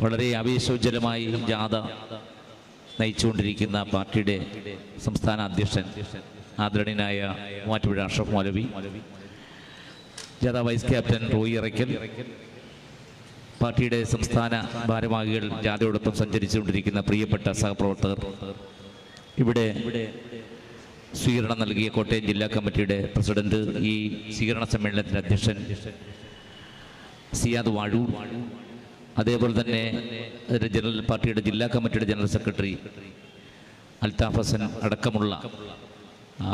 വളരെ ആവേശോജ്വലമായി ജാഥ നയിച്ചുകൊണ്ടിരിക്കുന്ന പാർട്ടിയുടെ സംസ്ഥാന അധ്യക്ഷൻ ആദരണീയനായ മൂവാറ്റുപുഴ അഷ്റഫ് മൗലവി ജാഥ വൈസ് ക്യാപ്റ്റൻ റോയി ഇറയ്ക്കൽ പാർട്ടിയുടെ സംസ്ഥാന ഭാരവാഹികൾ ജാഥയോടൊപ്പം സഞ്ചരിച്ചുകൊണ്ടിരിക്കുന്ന പ്രിയപ്പെട്ട സഹപ്രവർത്തകർ. ഇവിടെ സ്വീകരണം നൽകിയ കോട്ടയം ജില്ലാ കമ്മിറ്റിയുടെ പ്രസിഡന്റ് ഈ സ്വീകരണ സമ്മേളനത്തിന്റെ അധ്യക്ഷൻ സിയാദ് വാഴൂർ അതേപോലെ തന്നെ ജനറൽ പാർട്ടിയുടെ ജില്ലാ കമ്മിറ്റിയുടെ ജനറൽ സെക്രട്ടറി അൽതാഫ് ഹസൻ അടക്കമുള്ള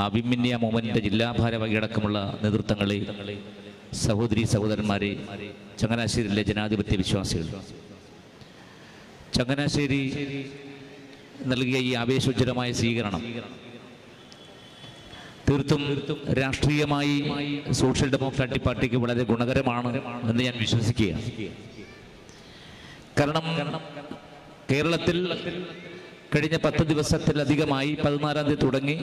അഭിമന്യ മോമന്റെ ജില്ലാ ഭാരവാഹി അടക്കമുള്ള നേതൃത്വങ്ങളെ സഹോദരി സഹോദരന്മാരെ ചങ്ങനാശ്ശേരിയിലെ ജനാധിപത്യ വിശ്വാസികൾ. ചങ്ങനാശ്ശേരി നൽകിയ ഈ ആവേശോജ്ജലമായ സ്വീകരണം തീർത്തും രാഷ്ട്രീയമായി സോഷ്യൽ ഡെമോക്രാറ്റിക് പാർട്ടിക്ക് വളരെ ഗുണകരമാണ് എന്ന് ഞാൻ വിശ്വസിക്കുകയാണ്. കാരണം കേരളത്തിൽ കഴിഞ്ഞ പത്ത് ദിവസത്തിലധികമായി പതിനാലാം തീയതി തുടങ്ങി.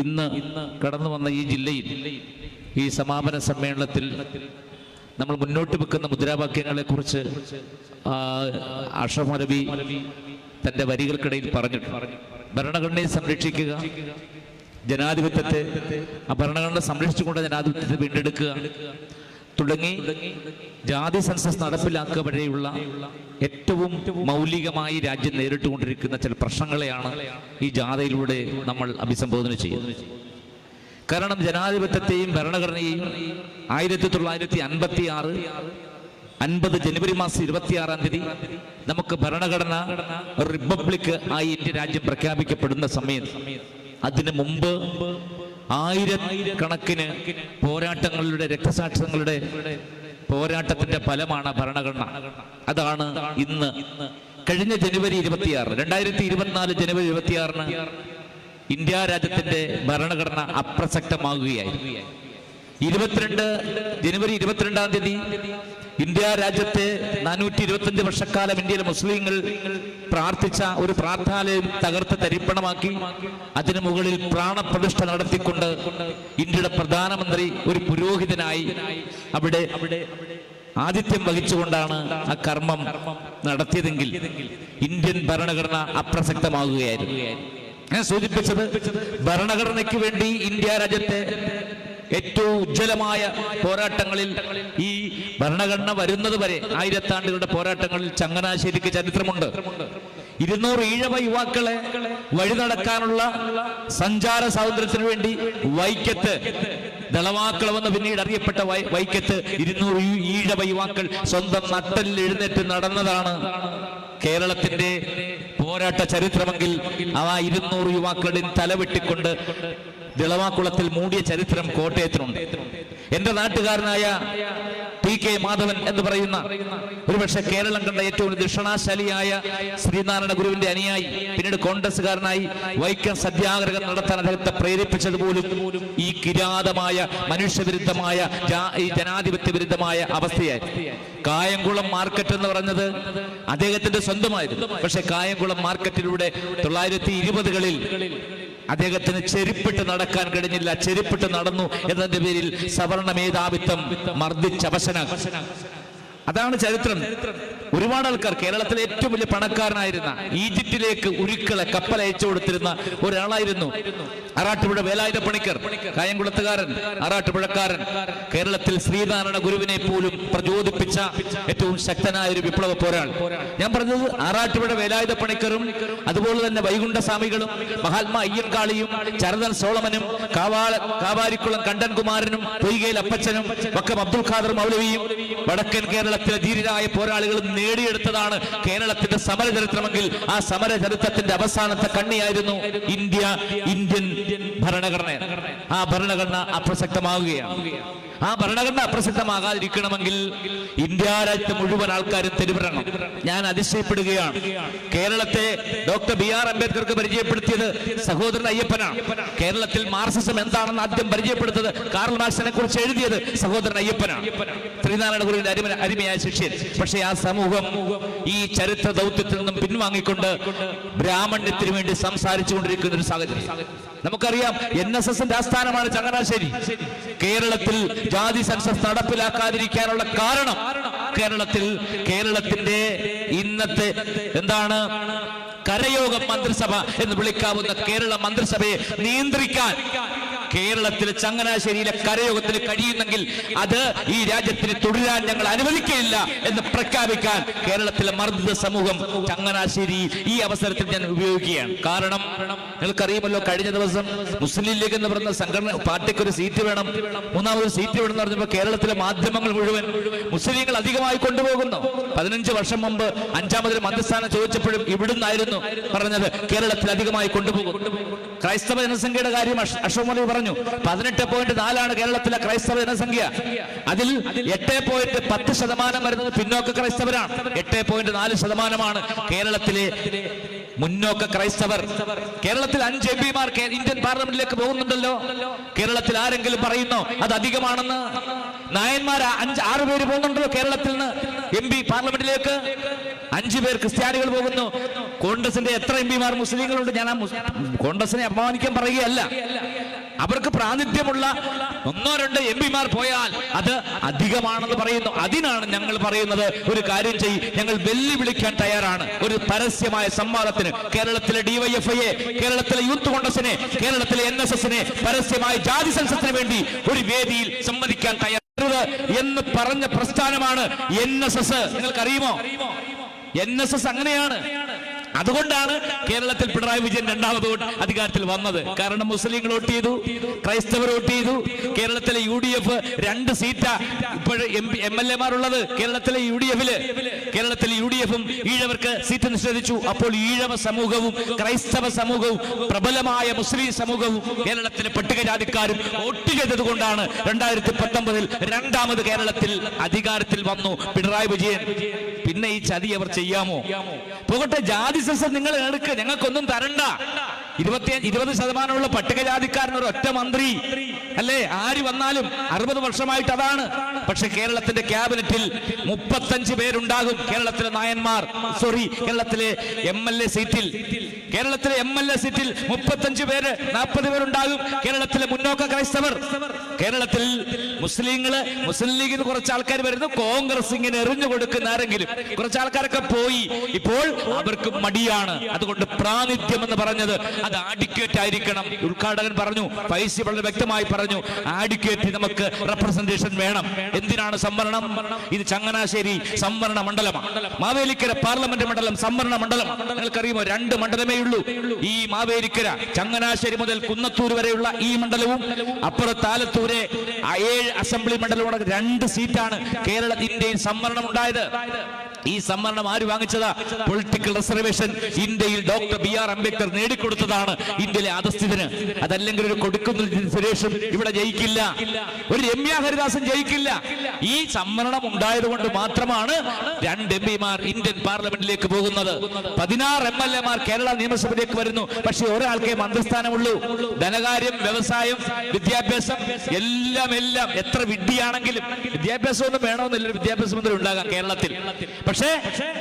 ഇന്ന് കടന്നു വന്ന ഈ ജില്ലയിൽ ഈ സമാപന സമ്മേളനത്തിൽ നമ്മൾ മുന്നോട്ട് വെക്കുന്ന മുദ്രാവാക്യങ്ങളെ കുറിച്ച് അഷഫ് മലവി തന്റെ വരികൾക്കിടയിൽ പറഞ്ഞിട്ടുണ്ട്. ഭരണഘടനയെ സംരക്ഷിക്കുക ജനാധിപത്യത്തെ ആ ഭരണഘടന സംരക്ഷിച്ചുകൊണ്ട് ജനാധിപത്യത്തെ വീണ്ടെടുക്കുക തുടങ്ങി ജാതി സെൻസസ് നടപ്പിലാക്കുക വരെയുള്ള ഏറ്റവും മൗലികമായി രാജ്യം നേരിട്ടുകൊണ്ടിരിക്കുന്ന ചില പ്രശ്നങ്ങളെയാണ് ഈ ജാഥയിലൂടെ നമ്മൾ അഭിസംബോധന ചെയ്യുന്നത്. കാരണം ജനാധിപത്യത്തെയും ഭരണഘടനയെയും ആയിരത്തി തൊള്ളായിരത്തി അൻപത്തി ആറ് അൻപത് ജനുവരി മാസം ഇരുപത്തിയാറാം തീയതി നമുക്ക് ഭരണഘടന റിപ്പബ്ലിക് ആയി ഇന്ത്യ രാജ്യം പ്രഖ്യാപിക്കപ്പെടുന്ന സമയത്ത് അതിനു മുമ്പ് ആയിരക്കണക്കിന് പോരാട്ടങ്ങളുടെ രക്തസാക്ഷ്യങ്ങളുടെ പോരാട്ടത്തിന്റെ ഫലമാണ് ഭരണഘടന. അതാണ് ഇന്ന്. കഴിഞ്ഞ ജനുവരി ഇരുപത്തിയാറ് രണ്ടായിരത്തി ഇരുപത്തിനാല് ജനുവരി ഇരുപത്തിയാറിന് ഇന്ത്യ രാജ്യത്തിന്റെ ഭരണഘടന അപ്രസക്തമാകുകയായി ഇരുപത്തിരണ്ട് ജനുവരി ഇരുപത്തിരണ്ടാം തീയതി ഇന്ത്യ രാജ്യത്തെ നാനൂറ്റി ഇരുപത്തിയഞ്ച് വർഷക്കാലം ഇന്ത്യയിലെ മുസ്ലിങ്ങൾ പ്രാർത്ഥിച്ച ഒരു പ്രാർത്ഥനാലയം തകർത്ത് തരിപ്പണമാക്കി. അതിനു മുകളിൽ പ്രാണപ്രതിഷ്ഠ നടത്തിക്കൊണ്ട് ഇന്ത്യയുടെ പ്രധാനമന്ത്രി ഒരു പുരോഹിതനായി അവിടെ ആദിത്യം വഹിച്ചുകൊണ്ടാണ് ആ കർമ്മം നടത്തിയതെങ്കിൽ ഇന്ത്യൻ ഭരണഘടന അപ്രസക്തമാകുകയായിരുന്നു. ഞാൻ സൂചിപ്പിച്ചത് ഭരണഘടനയ്ക്ക് വേണ്ടി ഇന്ത്യ രാജ്യത്തെ ഏറ്റവും ഉജ്ജ്വലമായ പോരാട്ടങ്ങളിൽ ഈ ഭരണഘടന വരുന്നത് വരെ ആയിരത്താണ്ടുകളുടെ പോരാട്ടങ്ങളിൽ ചങ്ങനാശ്ശേരിക്ക് ചരിത്രമുണ്ട്. ഇരുന്നൂറ് ഈഴവ യുവാക്കളെ വഴി നടക്കാനുള്ള സഞ്ചാര സ്വാതന്ത്ര്യത്തിന് വേണ്ടി വൈക്കത്ത് ദളവാക്കളമെന്ന് പിന്നീട് അറിയപ്പെട്ട വൈക്കത്ത് ഇരുന്നൂറ് ഈഴവ യുവാക്കൾ സ്വന്തം നട്ടലിൽ എഴുന്നേറ്റ് നടന്നതാണ് കേരളത്തിന്റെ പോരാട്ട ചരിത്രമെങ്കിൽ ആ ഇരുന്നൂറ് യുവാക്കളുടെ തല വെട്ടിക്കൊണ്ട് ദിളവാക്കുളത്തിൽ മൂടിയ ചരിത്രം കോട്ടയത്തിനുണ്ട്. എന്റെ നാട്ടുകാരനായ പി കെ മാധവൻ എന്ന് പറയുന്ന ഒരുപക്ഷെ കേരളം കണ്ട ഏറ്റവും ദക്ഷിണാശാലിയായ ശ്രീനാരായണ ഗുരുവിന്റെ അനുയായി പിന്നീട് കോൺഗ്രസ്സുകാരനായി വൈക്കം സത്യാഗ്രഹം നടത്താൻ അദ്ദേഹത്തെ പ്രേരിപ്പിച്ചത് പോലും ഈ കിരാതമായ മനുഷ്യവിരുദ്ധമായ ഈ ജനാധിപത്യ വിരുദ്ധമായ അവസ്ഥയായി കായംകുളം മാർക്കറ്റ് എന്ന് പറഞ്ഞത് അദ്ദേഹത്തിന്റെ സ്വന്തമായിരുന്നു. പക്ഷെ കായംകുളം മാർക്കറ്റിലൂടെ തൊള്ളായിരത്തി ഇരുപതുകളിൽ അദ്ദേഹത്തിന് ചെരുപ്പിട്ട് നടക്കാൻ കഴിഞ്ഞില്ല. ചെരുപ്പിട്ട് നടന്നു എന്നതിന്റെ പേരിൽ സവർണ മേധാവിത്വം മർദ്ദിച്ചവശന അതാണ് ചരിത്രം. ഒരുപാട് ആൾക്കാർ കേരളത്തിലെ ഏറ്റവും വലിയ പണക്കാരനായിരുന്ന ഈജിപ്തിലേക്ക് ഉരുക്കളെ കപ്പൽ അയച്ചു കൊടുത്തിരുന്ന ഒരാളായിരുന്നു ആറാട്ടുപുഴ വേലായുധ പണിക്കർ കായംകുളത്തുകാരൻ ആറാട്ടുപുഴക്കാരൻ കേരളത്തിൽ ശ്രീനാരായണ ഗുരുവിനെ പോലും പ്രചോദിപ്പിച്ച ഏറ്റവും ശക്തനായ ഒരു വിപ്ലവ പോരാൾ. ഞാൻ പറഞ്ഞത് ആറാട്ടുപുഴ വേലായുധ പണിക്കറും അതുപോലെ തന്നെ വൈകുണ്ഠസ്വാമികളും മഹാത്മാ അയ്യങ്കാളിയും ചരതൻ സോളമനും കാവാള കാവാരിക്കുളം കണ്ടൻകുമാരനും പൊയ്കയിൽ അപ്പച്ചനും വക്കം അബ്ദുൽ ഖാദർ മൗലവിയും വടക്കൻ കേരളത്തിലെ ധീരരായ പോരാളികളും നേടിയെടുത്തതാണ് കേരളത്തിന്റെ സമര ചരിത്രമെങ്കിൽ ആ സമര ചരിത്രത്തിന്റെ അവസാനത്തെ കണ്ണിയായിരുന്നു ഇന്ത്യ ഇന്ത്യൻ ഭരണഘടന. ആ ഭരണഘടന അപ്രസക്തമാവുകയാണ്. ആ ഭരണഘടന അപ്രസിദ്ധമാകാതിരിക്കണമെങ്കിൽ ഇന്ത്യ രാജ്യത്തെ മുഴുവൻ ആൾക്കാരും തെരുവിടണം ഞാൻ അതിശയപ്പെടുകയാണ്. കേരളത്തെ ഡോക്ടർ ബി ആർ അംബേദ്കർക്ക് പരിചയപ്പെടുത്തിയത് സഹോദരൻ അയ്യപ്പനാണ്. കേരളത്തിൽ മാർസിസം എന്താണെന്ന് ആദ്യം പരിചയപ്പെടുത്തത് കാർൽ മാർസിനെ കുറിച്ച് എഴുതിയത് സഹോദരൻ അയ്യപ്പനാണ്. ശ്രീനാരായണ ഗുരുവിന്റെ അരിമ അരിമയായ ശിഷ്യൻ. പക്ഷേ ആ സമൂഹം ഈ ചരിത്ര ദൗത്യത്തിൽ നിന്നും പിൻവാങ്ങിക്കൊണ്ട് ബ്രാഹ്മണ്യത്തിന് വേണ്ടി സംസാരിച്ചു കൊണ്ടിരിക്കുന്ന ഒരു സാഹചര്യം. നമുക്കറിയാം എൻ എസ് എസിന്റെ ആസ്ഥാനമാണ് ചങ്ങനാശ്ശേരി. കേരളത്തിൽ ജാതി സെൻസസ് നടപ്പിലാക്കാതിരിക്കാനുള്ള കാരണം കേരളത്തിൽ കേരളത്തിന്റെ ഇന്നത്തെ എന്താണ് കരയോഗ മന്ത്രിസഭ എന്ന് വിളിക്കാവുന്ന കേരള മന്ത്രിസഭയെ നിയന്ത്രിക്കാൻ കേരളത്തിൽ ചങ്ങനാശ്ശേരിയിലെ കരയോഗത്തിന് കഴിയുന്നെങ്കിൽ അത് ഈ രാജ്യത്തിന് തുടരാൻ ഞങ്ങൾ അനുവദിക്കുകയില്ല എന്ന് പ്രഖ്യാപിക്കാൻ കേരളത്തിലെ മർദ്ദിത സമൂഹം ചങ്ങനാശ്ശേരി ഈ അവസരത്തിൽ ഞാൻ ഉപയോഗിക്കുകയാണ്. കാരണം നിങ്ങൾക്കറിയുമല്ലോ കഴിഞ്ഞ ദിവസം മുസ്ലിം ലീഗ് എന്ന് പറയുന്ന സംഘടന പാർട്ടിക്ക് ഒരു സീറ്റ് വേണം. മൂന്നാമത് സീറ്റ് വേണം എന്ന് പറഞ്ഞപ്പോൾ കേരളത്തിലെ മാധ്യമങ്ങൾ മുഴുവൻ മുസ്ലിങ്ങൾ അധികമായി കൊണ്ടുപോകുന്നു. പതിനഞ്ച് വർഷം മുമ്പ് അഞ്ചാമതൊരു മന്ത്രിസ്ഥാനം ചോദിച്ചപ്പോഴും ഇവിടുന്നായിരുന്നു പറഞ്ഞത് കേരളത്തിൽ അധികമായി കൊണ്ടുപോകും ക്രൈസ്തവ ജനസംഖ്യയുടെ കാര്യം അഷ്- അശോക് മലി പറഞ്ഞു. പതിനെട്ട് പോയിന്റ് നാലാണ് കേരളത്തിലെ ക്രൈസ്തവ ജനസംഖ്യ. അതിൽ എട്ട് പോയിന്റ് പത്ത് ശതമാനം വരുന്നത് പിന്നോക്ക ക്രൈസ്തവരാണ്. എട്ട് പോയിന്റ് നാല് ശതമാനമാണ് കേരളത്തിലെ മുന്നോക്ക ക്രൈസ്തവർ. കേരളത്തിൽ അഞ്ച് എം പിമാർ ഇന്ത്യൻ പാർലമെന്റിലേക്ക് പോകുന്നുണ്ടല്ലോ. കേരളത്തിൽ ആരെങ്കിലും പറയുന്നോ? അത് അധികമാണെന്ന്. നായന്മാർ അഞ്ച് ആറ് പേര് പോകുന്നുണ്ടല്ലോ കേരളത്തിൽ നിന്ന്. എം പി പാർലമെന്റിലേക്ക്. അഞ്ചു പേർ ക്രിസ്ത്യാനികൾ പോകുന്നു. കോൺഗ്രസിന്റെ എത്ര എം പിമാർ മുസ്ലിങ്ങളുണ്ട്? ഞാൻ ആ കോൺഗ്രസിനെ അപമാനിക്കാൻ പറയുകയല്ല. അവർക്ക് പ്രാതിനിധ്യമുള്ള ഒന്നോ രണ്ടോ എം പിമാർ പോയാൽ അത് അധികമാണെന്ന് പറയുന്നു. അതിനാണ് ഞങ്ങൾ പറയുന്നത് ഒരു കാര്യം ചെയ്യും. ഞങ്ങൾ വെല്ലുവിളിക്കാൻ തയ്യാറാണ്. ഒരു പരസ്യമായ സംവാദത്തിന്. കേരളത്തിലെ ഡിവൈഎഫ്ഐയെ കേരളത്തിലെ യൂത്ത് കോൺഗ്രസിനെ കേരളത്തിലെ എൻ എസ് എസിനെ പരസ്യമായ ജാതി സെൻസസിന് വേണ്ടി ഒരു വേദിയിൽ സംവദിക്കാൻ തയ്യാറത് എന്ന് പറഞ്ഞ പ്രസ്ഥാനമാണ് എൻ എസ് എസ് നിങ്ങൾക്കറിയുമോ? എൻ എസ് എസ് അങ്ങനെയാണ്. അതുകൊണ്ടാണ് കേരളത്തിൽ പിണറായി വിജയൻ രണ്ടാമത് അധികാരത്തിൽ വന്നത്. കാരണം മുസ്ലിങ്ങൾ വോട്ട് ചെയ്തു ക്രൈസ്തവർ വോട്ട് ചെയ്തു. കേരളത്തിലെ യു ഡി എഫ് രണ്ട് സീറ്റാ ഇപ്പോഴും എം എൽ എമാരുള്ളത് കേരളത്തിലെ യു ഡി എഫിൽ കേരളത്തിലെ യു ഡി എഫും ഈഴവർക്ക് സീറ്റ് നിഷേധിച്ചു. അപ്പോൾ ഈഴവ സമൂഹവും ക്രൈസ്തവ സമൂഹവും പ്രബലമായ മുസ്ലിം സമൂഹവും കേരളത്തിലെ പട്ടികജാതിക്കാരും വോട്ട് ചെയ്തത് കൊണ്ടാണ് രണ്ടായിരത്തി പത്തൊമ്പതിൽ രണ്ടാമത് കേരളത്തിൽ അധികാരത്തിൽ വന്നു പിണറായി വിജയൻ. പിന്നെ ഈ ചതി അവർ ചെയ്യാമോ? പോകട്ടെ ജാതി സെസ് നിങ്ങൾ എടുക്ക്. ഞങ്ങൾക്കൊന്നും തരണ്ട. ഇരുപത്തി ഇരുപത് ശതമാനമുള്ള പട്ടികജാതിക്കാരൻ ഒരു ഒറ്റ മന്ത്രി. അല്ലേ? ആര് വന്നാലും അറുപത് വർഷമായിട്ട് അതാണ്. പക്ഷെ കേരളത്തിന്റെ ക്യാബിനറ്റിൽ മുപ്പത്തഞ്ച് പേരുണ്ടാകും. കേരളത്തിലെ നായന്മാർ സോറി കേരളത്തിലെ എം എൽ എ സീറ്റിൽ. കേരളത്തിലെ എം എൽ എ സീറ്റിൽ മുപ്പത്തഞ്ച് പേര് നാൽപ്പത് പേരുണ്ടാകും. കേരളത്തിലെ മുന്നോക്ക ക്രൈസ്തവർ. കേരളത്തിൽ മുസ്ലിങ്ങൾ മുസ്ലിം ലീഗിന് കുറച്ച് ആൾക്കാർ വരുന്നു. കോൺഗ്രസ് ഇങ്ങനെ എറിഞ്ഞു കൊടുക്കുന്ന ആരെങ്കിലും. കുറച്ച് ആൾക്കാരൊക്കെ പോയി. ഇപ്പോൾ അവർക്ക് മടിയാണ്. അതുകൊണ്ട് പ്രാതിനിധ്യം എന്ന് പറഞ്ഞത് അത് ആഡിക്വേറ്റ് ആയിരിക്കണം. ഉദ്ഘാടകൻ പറഞ്ഞു പൈസ വളരെ വ്യക്തമായി പറഞ്ഞു ആഡിക്വേറ്റ് നമുക്ക് റെപ്രസെന്റേഷൻ വേണം. എന്തിനാണ് സംവരണം? ഇത് ചങ്ങനാശ്ശേരി സംവരണ മണ്ഡലമാണ് മാവേലിക്കര പാർലമെന്റ് മണ്ഡലം സംവരണ മണ്ഡലം. നിങ്ങൾക്കറിയുമോ? രണ്ട് മണ്ഡലമേ ഉള്ളൂ. ഈ മാവേലിക്കര ചങ്ങനാശ്ശേരി മുതൽ കുന്നത്തൂർ വരെയുള്ള ഈ മണ്ഡലവും അപ്പുറത്താലത്തൂരെ ഏഴ് അസംബ്ലി മണ്ഡലവും രണ്ട് സീറ്റാണ് കേരളത്തിന്റെയും സംവരണം ഉണ്ടായത്. ഈ സംവരണം ആര് വാങ്ങിച്ചതാ? പൊളിറ്റിക്കൽ റിസർവേഷൻ ഇന്ത്യയിൽ ഡോക്ടർ ബി ആർ അംബേദ്കർ നേടിക്കൊടുത്തതാണ് ഇന്ത്യയിലെ അധസ്ഥിതന്. അതല്ലെങ്കിൽ ഒരു കൊടുക്കുന്ന സുരേഷും ഇവിടെ ജയിക്കില്ല. ഒരു രമ്യ ഹരിദാസൻ ജയിക്കില്ല. ഈ സംവരണം ഉണ്ടായത് കൊണ്ട് മാത്രമാണ് രണ്ട് എം പിമാർ ഇന്ത്യൻ പാർലമെന്റിലേക്ക് പോകുന്നത്. പതിനാറ് എം എൽ എ മാർ കേരള നിയമസഭയിലേക്ക് വരുന്നു. പക്ഷെ ഒരാൾക്കേ മന്ത്രിസ്ഥാനമുള്ളൂ. ധനകാര്യം വ്യവസായം വിദ്യാഭ്യാസം എല്ലാം എല്ലാം. എത്ര വിഡ്ഢിയാണെങ്കിലും വിദ്യാഭ്യാസം ഒന്നും വേണമെന്നില്ല വിദ്യാഭ്യാസ മന്ത്രി ഉണ്ടാകാം കേരളത്തിൽ. പക്ഷേ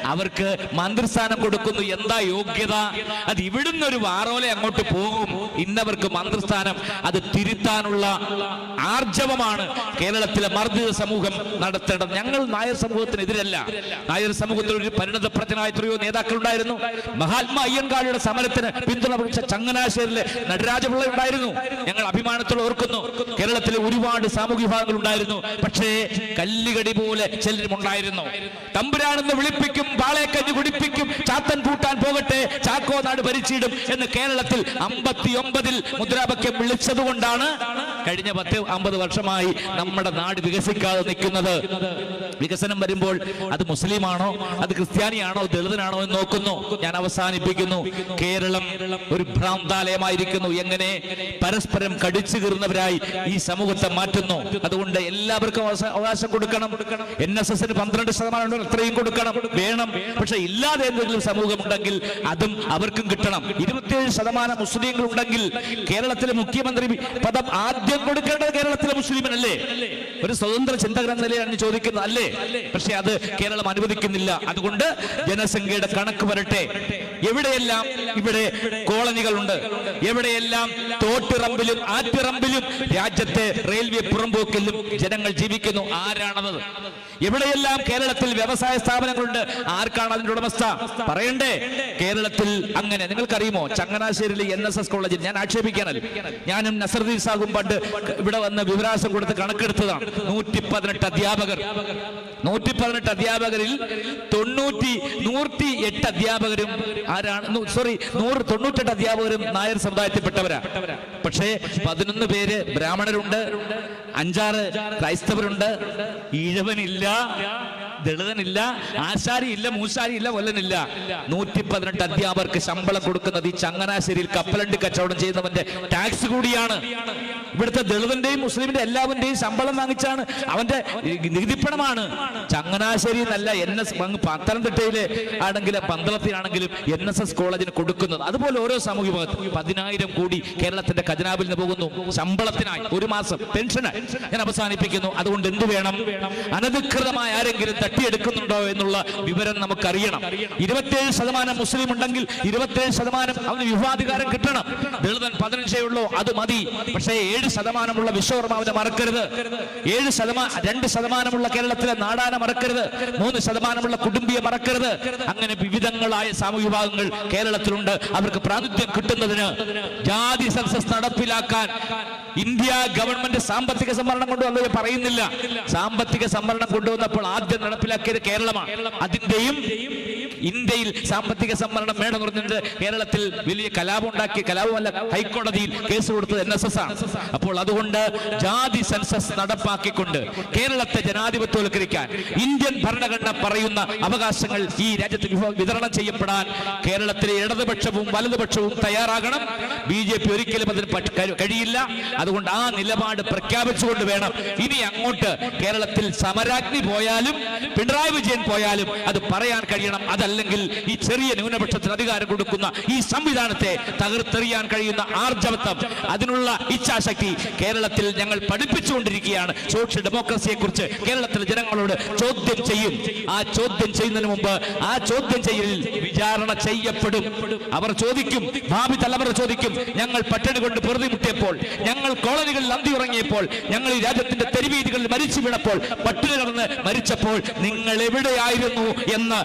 അവർക്ക് മന്ത്രിസ്ഥാനം കൊടുക്കുന്നു. എന്താ യോഗ്യത? അത് ഇവിടുന്ന് ഒരു വാറോലെ അങ്ങോട്ട് പോകും. ഇന്നവർക്ക് മന്ത്രിസ്ഥാനം അത് തിരുത്താനുള്ള ആർജവമാണ് കേരളത്തിലെ മർദ്ദിത സമൂഹം നടത്തേണ്ടത്. ഞങ്ങൾ നായർ സമൂഹത്തിനെതിരല്ല. നായർ സമൂഹത്തിൽ ഒരു പരിണത പ്രജനായ എത്രയോ നേതാക്കൾ ഉണ്ടായിരുന്നു മഹാത്മാ അയ്യങ്കാളിയുടെ സമരത്തിന് പിന്തുണ പിടിച്ച ചങ്ങനാശ്ശേരിലെ നടരാജപിള്ള ഉണ്ടായിരുന്നു. ഞങ്ങൾ അഭിമാനത്തോടെ ഓർക്കുന്നു. കേരളത്തിലെ ഒരുപാട് സാമൂഹ്യ വിഭാഗങ്ങൾ ഉണ്ടായിരുന്നു. പക്ഷേ കല്ലുകടി പോലെ ചിലരും ഉണ്ടായിരുന്നു തമ്പുരാനെന്ന് വിളിപ്പിക്കും വാളേക്കഞ്ഞ് കുടിപ്പിക്കും ചാത്തൻ പൂട്ടാൻ പോകട്ടെ ചാക്കോ നാട് ഭരിച്ചിടും എന്ന് കേരളത്തിൽ അമ്പത്തി ഒമ്പതിൽ മുദ്രാവാക്യം വിളിച്ചതുകൊണ്ടാണ് കഴിഞ്ഞ പത്ത് അമ്പത് വർഷമായി നമ്മുടെ നാട് വികസിക്കാതെ നിൽക്കുന്നത്. വികസനം വരുമ്പോൾ അത് മുസ്ലിമാണോ അത് ക്രിസ്ത്യാനിയാണോ ദളിതനാണോ എന്ന് നോക്കുന്നു. ഞാൻ അവസാനിപ്പിക്കുന്നു. കേരളം ഒരു ഭ്രാന്താലയമായിരിക്കുന്നു. എങ്ങനെ? പരസ്പരം കടിച്ചു കീറുന്നവരായി ഈ സമൂഹത്തെ മാറ്റുന്നു. അതുകൊണ്ട് എല്ലാവർക്കും അവകാശം കൊടുക്കണം. എൻ എസ് എസിന് പന്ത്രണ്ട് ശതമാനം അത്രയും കൊടുക്കണം. വേണം. പക്ഷെ ഇല്ലാതെ എന്തെങ്കിലും സമൂഹം ഉണ്ടെങ്കിൽ അതും അവർക്കും കിട്ടണം. ഇരുപത്തിയേഴ് ശതമാനം മുസ്ലിങ്ങൾ ഉണ്ടെങ്കിൽ കേരളത്തിലെ മുഖ്യമന്ത്രി പദം ആദ്യം കൊടുക്കേണ്ടത് കേരളത്തിലെ മുസ്ലിമിനല്ലേ? ഒരു സ്വതന്ത്ര ചിന്തകൻ നിലയാണ് ചോദിക്കുന്നത് അല്ലേ? പക്ഷെ അത് കേരളം അനുവദിക്കുന്നില്ല. അതുകൊണ്ട് ജനസംഖ്യയുടെ കണക്ക് വരട്ടെ. എവിടെയെല്ലാം ഇവിടെ കോളനികളുണ്ട്? എവിടെയെല്ലാം തോട്ടിറമ്പിലും ആറ്റിറമ്പിലും രാജ്യത്തെ റെയിൽവേ പുറമ്പോക്കിലും ജനങ്ങൾ ജീവിക്കുന്നു? ആരാണത്? എവിടെയെല്ലാം കേരളത്തിൽ വ്യവസായ സ്ഥാപനങ്ങളുണ്ട്? ആർക്കാണ് അതിന്റെ ഉടമസ്ഥ? പറയണ്ടേ കേരളത്തിൽ അങ്ങനെ. നിങ്ങൾക്കറിയുമോ? ചങ്ങനാശ്ശേരിയിലെ എൻ എസ് എസ് കോളേജിൽ ഞാൻ ആക്ഷേപിക്കാനല്ല. ഞാനും നസറുദ്ദീൻ സാഹും പണ്ട് ഇവിടെ വന്ന് വിവരാസം കൊടുത്ത് കണക്കെടുത്തതാണ്. നൂറ്റി പതിനെട്ട് അധ്യാപകർ. നൂറ്റി പതിനെട്ട് അധ്യാപകരിൽ തൊണ്ണൂറ്റി നൂറ്റി എട്ട് അധ്യാപകരും ആരാണ്? സോറി നൂറ് തൊണ്ണൂറ്റെട്ട് അധ്യാപകരും നായർ സമുദായത്തിൽപ്പെട്ടവരാ. പക്ഷേ പതിനൊന്ന് പേര് ബ്രാഹ്മണരുണ്ട് അഞ്ചാറ് ക്രൈസ്തവരുണ്ട് ഈഴവനില്ല ദളിതനില്ല ആശാരി ഇല്ല മൂശാരി ഇല്ല കൊല്ലനില്ല. നൂറ്റി പതിനെട്ട് അധ്യാപകർക്ക് ശമ്പളം കൊടുക്കുന്നത് ഈ ചങ്ങനാശ്ശേരിയിൽ കപ്പലണ്ടി കച്ചവടം ചെയ്യുന്നവന്റെ ടാക്സ് കൂടിയാണ്. ഇവിടുത്തെ ദളിതന്റെയും മുസ്ലിമിന്റെ എല്ലാവരുടെയും ശമ്പളം വാങ്ങിച്ചാണ് അവന്റെ നികുതിപ്പണമാണ്. ചങ്ങനാശ്ശേരി എന്നല്ല എൻ എസ് പത്തനംതിട്ടയിലെ ആണെങ്കിലും പന്തളത്തിലാണെങ്കിലും എൻ എസ് എസ് കോളേജിന് കൊടുക്കുന്നത്. അതുപോലെ ഓരോ സാമൂഹ്യ പതിനായിരം കോടി കേരളത്തിന്റെ ഖജനാവിൽ നിന്ന് പോകുന്നു. ശമ്പളത്തിനായി ഒരു മാസം പെൻഷനായി ഞാൻ അവസാനിപ്പിക്കുന്നു. അതുകൊണ്ട് എന്ത് വേണം? അനധികൃതമായ ആരെങ്കിലും തട്ടിയെടുക്കുന്നുണ്ടോ എന്നുള്ള വിവരം നമുക്കറിയണം. ഇരുപത്തിയേഴ് ശതമാനം മുസ്ലിം ഉണ്ടെങ്കിൽ ഇരുപത്തിയേഴ് ശതമാനം അവന് വിവാധികാരം കിട്ടണം. ദളിതൻ പതിനഞ്ചേ ഉള്ളൂ അത് മതി. പക്ഷേ ഏഴ് ശതമാനമുള്ള വിശ്വകർമാവിനെ മറക്കരുത്. ഏഴ് ശതമാനം രണ്ട് ശതമാനമുള്ള കേരളത്തിലെ നാടാന മറക്കരുത്. മൂന്ന് ശതമാനമുള്ള കുടുംബിയെ മറക്കരുത്. അങ്ങനെ വിവിധങ്ങളായ സാമൂഹ്യ വിഭാഗങ്ങൾ കേരളത്തിലുണ്ട്. അവർക്ക് പ്രാതിനിധ്യം കിട്ടുന്നതിന് ജാതി സെൻസസ് നടപ്പിലാക്കാൻ ഇന്ത്യ ഗവൺമെന്റ് സാമ്പത്തിക സംവരണം കൊണ്ടുവന്നത് പറയുന്നില്ല. സാമ്പത്തിക സംവരണം കൊണ്ടുവന്നപ്പോൾ ആദ്യം നടപ്പിലാക്കിയത് കേരളമാണ്. അതിന്റെയും ഇന്ത്യയിൽ സാമ്പത്തിക സംവരണം വേണമെന്ന് പറഞ്ഞിട്ട് കേരളത്തിൽ വലിയ കലാപം ഉണ്ടാക്കി കലാപമല്ല ഹൈക്കോടതിയിൽ കേസ് കൊടുത്തത് എൻ എസ് എസ് ആണ്. അപ്പോൾ അതുകൊണ്ട് ജാതി സെൻസസ് നടപ്പാക്കിക്കൊണ്ട് കേരളത്തെ ജനാധിപത്യവൽക്കരിക്കാൻ ഇന്ത്യൻ ഭരണഘടന പറയുന്ന അവകാശങ്ങൾ ഈ രാജ്യത്ത് വിതരണം ചെയ്യപ്പെടാൻ കേരളത്തിലെ ഇടതുപക്ഷവും വലതുപക്ഷവും തയ്യാറാകണം. ബി ജെ പി ഒരിക്കലും അതിന് കഴിയില്ല. അതുകൊണ്ട് ആ നിലപാട് പ്രഖ്യാപിച്ചുകൊണ്ട് വേണം ഇനി അങ്ങോട്ട് കേരളത്തിൽ സമരാഗ്നി പോയാലും പിണറായി വിജയൻ പോയാലും അത് പറയാൻ കഴിയണം. അതല്ലെങ്കിൽ ഈ ചെറിയ ന്യൂനപക്ഷത്തിന് അധികാരം കൊടുക്കുന്ന ഈ സംവിധാനത്തെ തകർത്തെറിയാൻ കഴിയുന്ന ആർജവത്വം അതിനുള്ള ഇച്ഛാശക്തി കേരളത്തിൽ ഞങ്ങൾ പഠിപ്പിച്ചുകൊണ്ടിരിക്കുകയാണ്. സോഷ്യൽ ഡെമോക്രസിയെ കുറിച്ച് കേരളത്തിലെ ജനങ്ങളോട് ചോദ്യം ചെയ്യും. ആ ചോദ്യം ചെയ്യുന്നതിന് മുമ്പ് ആ ചോദ്യം ചെയ്യലിൽ വിചാരണ ചെയ്യപ്പെടും. അവർ ചോദിക്കും ഭാവി തലമുറ ചോദിക്കും ഞങ്ങൾ പട്ടിണി കൊണ്ട് പൊറുതിമുട്ടിയപ്പോൾ ഞങ്ങൾ കോളനികളിൽ അന്തി ഉറങ്ങിയപ്പോൾ ഞങ്ങൾ ഈ രാജ്യത്തിന്റെ തെരുവീതികളിൽ മരിച്ചു വീണപ്പോൾ പട്ടിണി നടന്ന് മരിച്ചപ്പോൾ നിങ്ങൾ എവിടെയായിരുന്നു എന്ന്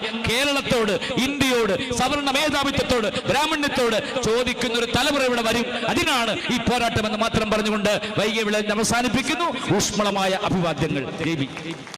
കേരളത്തോട് ഇന്ത്യയോട് സവർണ മേധാവിത്വത്തോട് ബ്രാഹ്മണ്യത്തോട് ചോദിക്കുന്ന ഒരു തലമുറ ഇവിടെ വരും. അതിനാണ് ഈ പോരാട്ടം എന്ന് മാത്രം പറഞ്ഞുകൊണ്ട് വൈകിയ വിളഞ്ഞ് അവസാനിപ്പിക്കുന്നു. ഊഷ്മളമായ അഭിവാദ്യങ്ങൾ. ബി